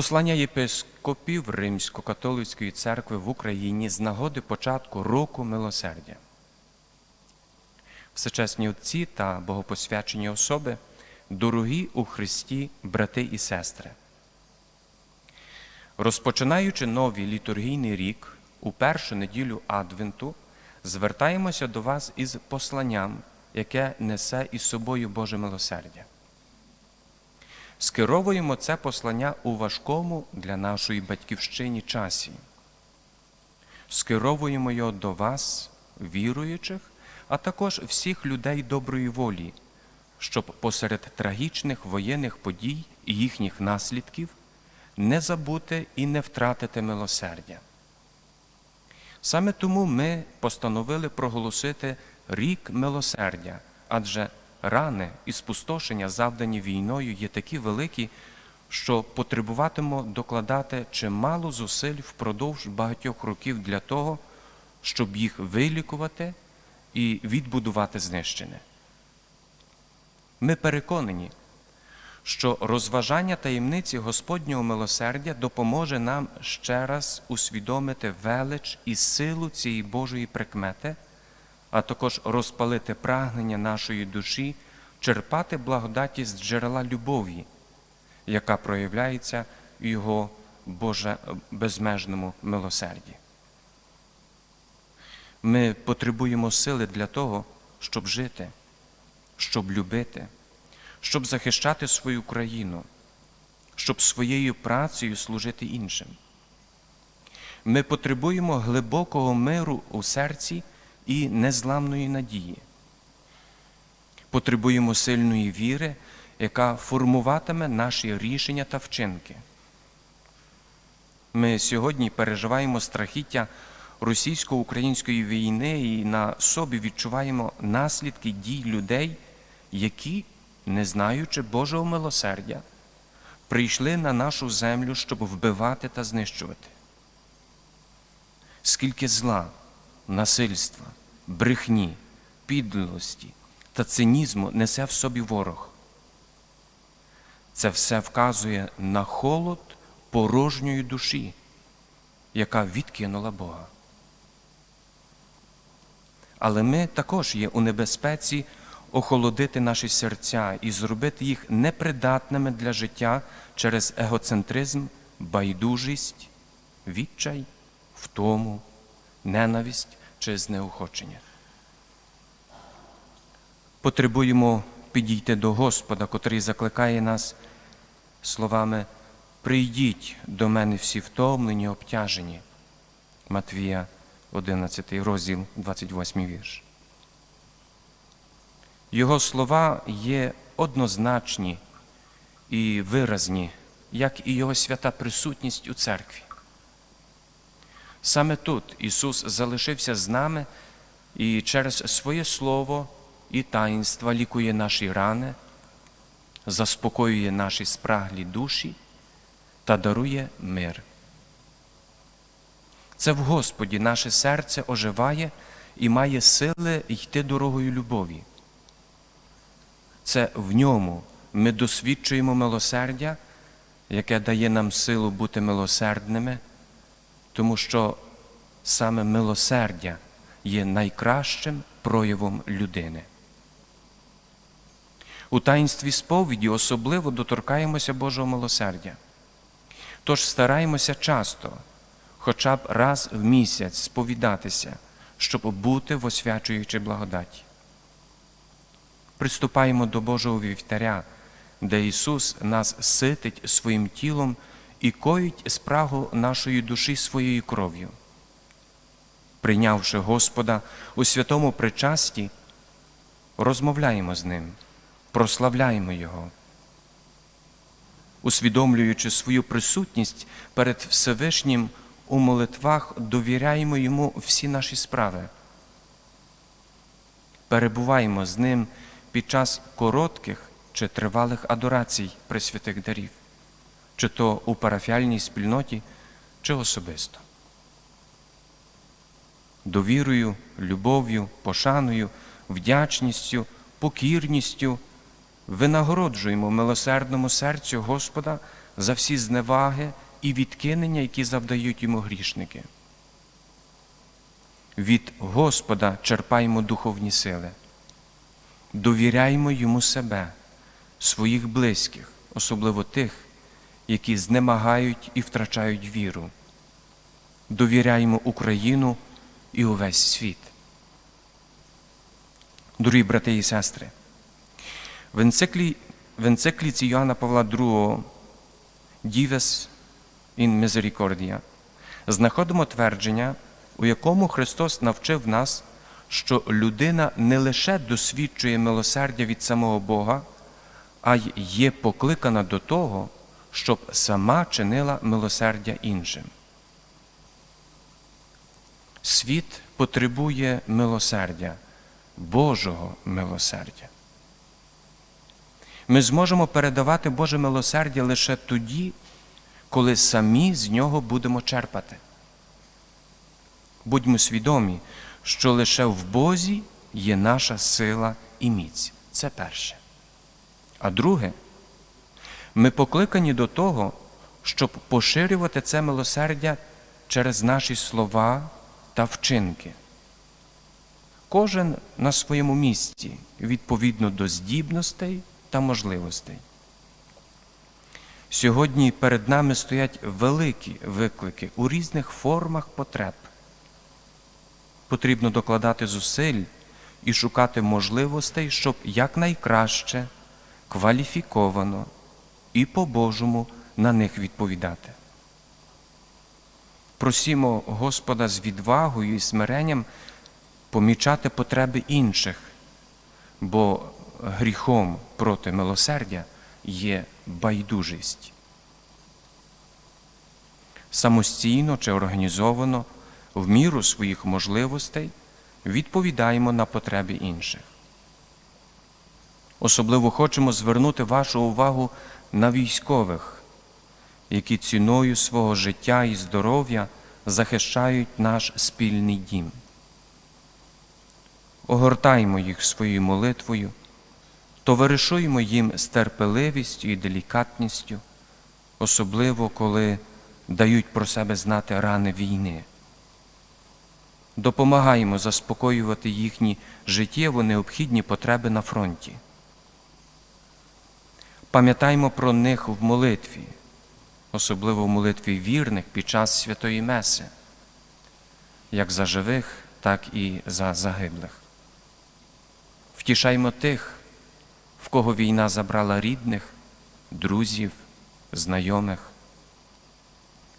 Послання єпископів Римсько-католицької церкви в Україні з нагоди початку року милосердя. Всечесні отці та богопосвячені особи, дорогі у Христі, брати і сестри. Розпочинаючи новий літургійний рік, у першу неділю Адвенту, звертаємося до вас із посланням, яке несе із собою Боже милосердя. Скеровуємо це послання у важкому для нашої батьківщині часі. Скеровуємо його до вас, віруючих, а також всіх людей доброї волі, щоб посеред трагічних воєнних подій і їхніх наслідків не забути і не втратити милосердя. Саме тому ми постановили проголосити рік милосердя, адже рани і спустошення, завдані війною, є такі великі, що потребуватимо докладати чимало зусиль впродовж багатьох років для того, щоб їх вилікувати і відбудувати знищене. Ми переконані, що розважання таємниці Господнього милосердя допоможе нам ще раз усвідомити велич і силу цієї Божої прикмети, а також розпалити прагнення нашої душі, черпати благодаті з джерела любові, яка проявляється в Його Боже безмежному милосерді. Ми потребуємо сили для того, щоб жити, щоб любити, щоб захищати свою країну, щоб своєю працею служити іншим. Ми потребуємо глибокого миру у серці і незламної надії. Потребуємо сильної віри, яка формуватиме наші рішення та вчинки. Ми сьогодні переживаємо страхіття російсько-української війни і на собі відчуваємо наслідки дій людей, які, не знаючи Божого милосердя, прийшли на нашу землю, щоб вбивати та знищувати. Скільки зла, насильства, брехні, підлості та цинізму несе в собі ворог. Це все вказує на холод порожньої душі, яка відкинула Бога. Але ми також є у небезпеці охолодити наші серця і зробити їх непридатними для життя через егоцентризм, байдужість, відчай, втому, ненависть чи знеохочення. Потребуємо підійти до Господа, котрий закликає нас словами Прийдіть до мене всі втомлені, обтяжені. Матвія, 11 розділ, 28 вірш. Його слова є однозначні і виразні, як і Його свята присутність у церкві. Саме тут Ісус залишився з нами і через своє Слово і таїнства лікує наші рани, заспокоює наші спраглі душі та дарує мир. Це в Господі наше серце оживає і має сили йти дорогою любові. Це в ньому ми досвідчуємо милосердя, яке дає нам силу бути милосердними, тому що саме милосердя є найкращим проявом людини. У таїнстві сповіді особливо доторкаємося Божого милосердя. Тож стараємося часто, хоча б раз в місяць сповідатися, щоб бути в освячуючій благодаті. Приступаємо до Божого вівтаря, де Ісус нас ситить своїм тілом і коїть спрагу нашої душі своєю кров'ю. Прийнявши Господа у святому причасті, розмовляємо з Ним, прославляємо Його усвідомлюючи свою присутність перед Всевишнім у молитвах, довіряємо йому всі наші справи. Перебуваємо з ним під час коротких чи тривалих адорацій пресвятих дарів, чи то у парафіальній спільноті, чи особисто. Довірою, любов'ю, пошаною, вдячністю, покірністю винагороджуємо милосердному серцю Господа за всі зневаги і відкинення, які завдають йому грішники. Від Господа черпаймо духовні сили, довіряймо йому себе, своїх близьких, особливо тих, які знемагають і втрачають віру. Довіряймо Україну і увесь світ. Дорогі брати і сестри, в енциклі, в енцикліці Йоанна Павла II Dives in Misericordia знаходимо твердження, у якому Христос навчив нас, що людина не лише досвідчує милосердя від самого Бога, а й є покликана до того, щоб сама чинила милосердя іншим. Світ потребує милосердя, Божого милосердя. Ми зможемо передавати Боже милосердя лише тоді, коли самі з нього будемо черпати. Будьмо свідомі, що лише в Бозі є наша сила і міць. Це перше. А друге, ми покликані до того, щоб поширювати це милосердя через наші слова та вчинки. Кожен на своєму місці відповідно до здібностей та можливостей. Сьогодні перед нами стоять великі виклики у різних формах потреб. Потрібно докладати зусиль і шукати можливостей, щоб якнайкраще, кваліфіковано і по-божому на них відповідати. Просімо Господа з відвагою і смиренням помічати потреби інших, бо гріхом проти милосердя є байдужість. Самостійно чи організовано, в міру своїх можливостей відповідаємо на потреби інших. Особливо хочемо звернути вашу увагу на військових, які ціною свого життя і здоров'я захищають наш спільний дім. Огортаймо їх своєю молитвою, товаришуємо їм з терпеливістю і делікатністю, особливо коли дають про себе знати рани війни. Допомагаємо заспокоювати їхні життєво необхідні потреби на фронті. Пам'ятаймо про них в молитві, особливо в молитві вірних під час святої Меси, як за живих, так і за загиблих. Втішаймо тих, в кого війна забрала рідних, друзів, знайомих.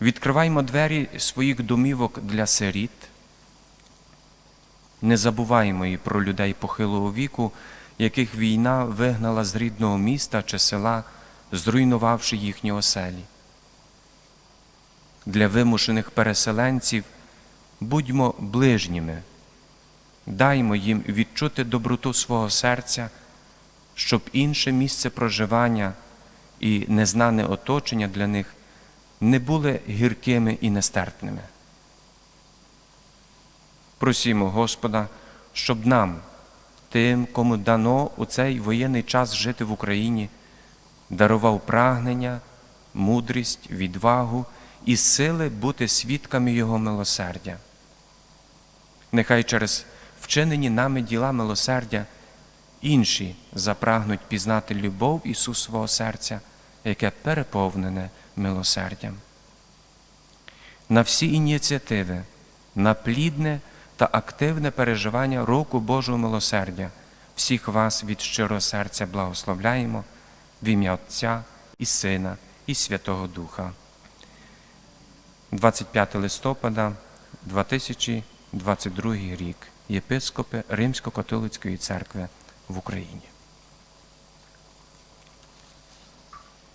Відкриваймо двері своїх домівок для сиріт. Не забуваємо і про людей похилого віку, яких війна вигнала з рідного міста чи села, зруйнувавши їхні оселі. Для вимушених переселенців будьмо ближніми, даймо їм відчути доброту свого серця, щоб інше місце проживання і незнане оточення для них не були гіркими і нестерпними. Просімо Господа, щоб нам, тим, кому дано у цей воєнний час жити в Україні, дарував прагнення, мудрість, відвагу і сили бути свідками Його милосердя. Нехай через вчинені нами діла милосердя інші запрагнуть пізнати любов Ісусового серця, яке переповнене милосердям. На всі ініціативи, на плідне та активне переживання року Божого милосердя всіх вас від щирого серця благословляємо в ім'я Отця і Сина, і Святого Духа. 25 листопада 2022 рік єпископи Римсько-католицької церкви в Україні.